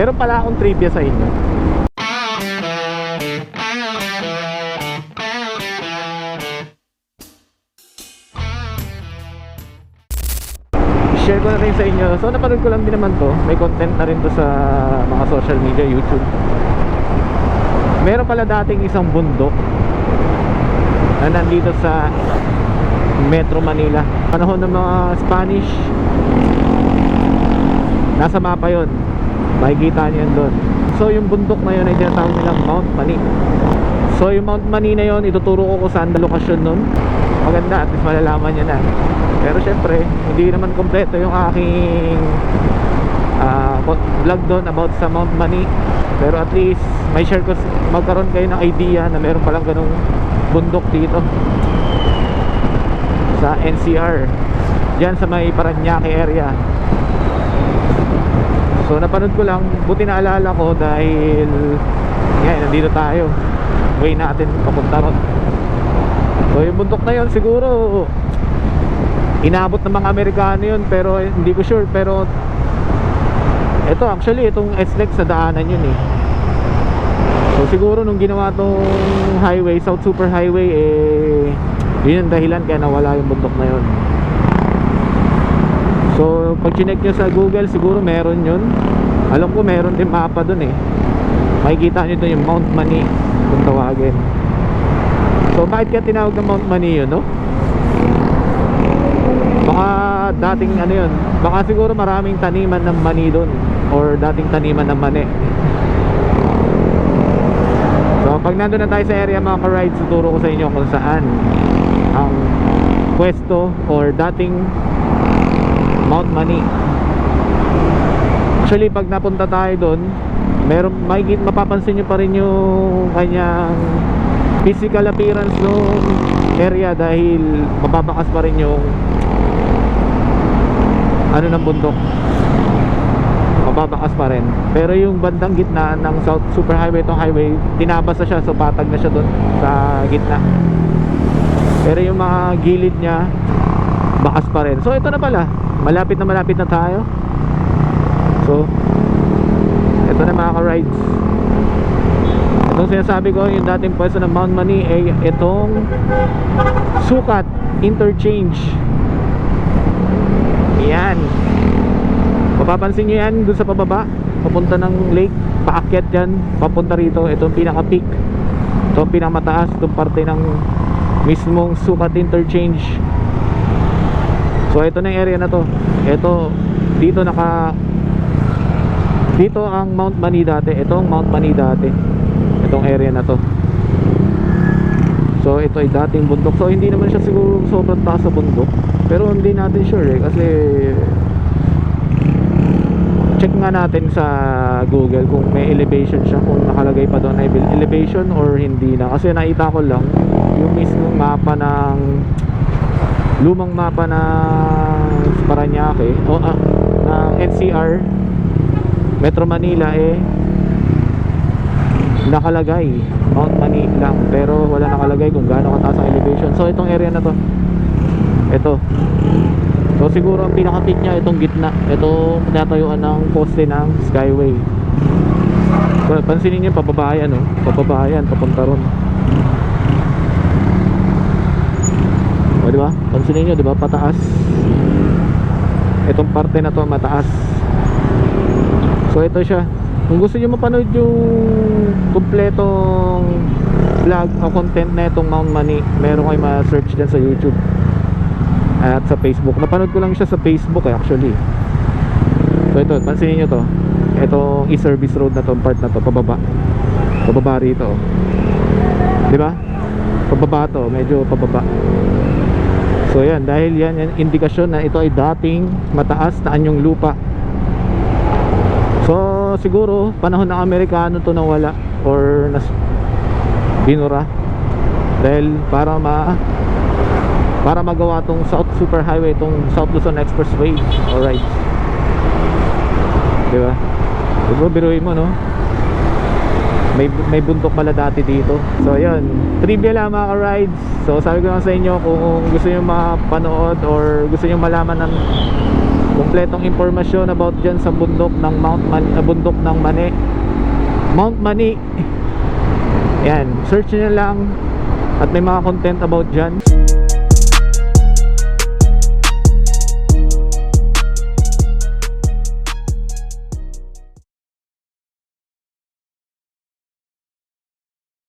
Meron pala akong trivia sa inyo. share ko na rin sa inyo. So napanood ko lang din naman to. May content na rin to sa mga social media, YouTube. Meron pala dating isang bundok na nandito sa Metro Manila. Panahon ng mga Spanish. Nasa mapa yon. Makikita niyo yun doon. So yung bundok na yun ay tinatawag nilang Mount Mani. So yung Mount Mani na yun, ituturo ko kung saan na lokasyon nun. Maganda, at least malalaman niya na. Pero syempre, hindi naman kompleto yung aking ah, vlog doon about sa Mount Mani. Pero at least, may share ko, magkaroon kayo ng idea na meron palang ganung bundok dito. Sa NCR. Diyan sa may Paranaque area. So napanood ko lang, buti naalala ko dahil yan, nandito tayo. Way natin papunta ron. So yung bundok na yun siguro inabot ng mga Amerikano yun pero hindi ko sure pero ito actually itong SLEX sa daanan yun eh. So siguro nung ginawa tong highway, South Super Highway eh yun ang dahilan kaya nawala yung bundok na yun. So pag chinek nyo sa Google siguro meron yun. Alam ko meron din mapa dun eh. Makikita nyo dun yung Mount Mani kung tawagin. So bakit kaya tinawag na Mount Mani yun no? Baka dating ano yun Baka siguro maraming taniman ng mani doon Or dating taniman ng mani So pag nandun na tayo sa area mga ka-rides Tuturo ko sa inyo kung saan Ang pwesto Or dating Mount Mani Actually pag napunta tayo doon Meron, makikita, mapapansin nyo pa rin yung kanyang physical appearance ng area dahil mababakas pa rin yung ano ng bundok. Mababakas pa rin. Pero yung bandang gitna ng South Super Highway itong highway tinabas na siya so patag na siya dun sa gitna. Pero yung mga gilid niya bakas pa rin. So ito na pala. Malapit na malapit na tayo. So ito na mga ka-rides. Itong sinasabi ko yung dating pwesto ng Mount Mani ay itong sukat interchange. Yan. Mapapansin nyo yan dun sa pababa. Papunta ng lake. Paakyat yan. Papunta rito. Itong pinaka peak itong pinakamataas. Itong parte ng mismong sukat interchange so ito na yung area na to. Ito dito naka dito ang Mount Mani dati itong Mount Mani dati itong area na to. So ito ay dating bundok. So hindi naman siya siguro sobrang taas sa bundok. Pero hindi natin sure eh kasi check nga natin sa google kung may elevation siya kung nakalagay pa doon na elevation or hindi na. Kasi nakita ko lang yung mismong mapa ng lumang mapa ng Paranaque. O ah, ng NCR Metro Manila eh nakalagay. Mount Mani lang pero wala nakalagay kung gaano kataas ang elevation. So itong area na to ito. So siguro ang pinaka peak niya itong gitna. Itong tinatayuan ng poste ng skyway. So, pansinin niyo pababa yan oh. pababa yan papunta ron o diba pansinin niyo diba pataas. Itong parte na to mataas. So ito siya. Kung gusto niyo mapanood yung kumpletong vlog o content na itong Mount Mani meron kayo ma-search dyan sa YouTube at sa Facebook. Napanood ko lang siya sa Facebook eh, actually. So ito pansinin nyo to. Itong e-service road na to part na to pababa. Pababa rito. Di ba? Pababa to medyo pababa so yan dahil yan yan indikasyon na ito ay dating mataas na anyong lupa. So siguro panahon ng Amerikano to nawala or nas binura. Dahil para ma para magawa tong South Super Highway tong South Luzon Expressway. Alright. Di ba? Diba biruin mo no may, may bundok pala dati dito. So yun. Trivia lang mga rides so sabi ko lang sa inyo kung gusto nyo mapanood or gusto nyo malaman ng kompletong impormasyon about dyan sa bundok ng Mount Man uh, bundok ng Mani. Mount Mani. Yan. Search nyo lang. At may mga content about dyan.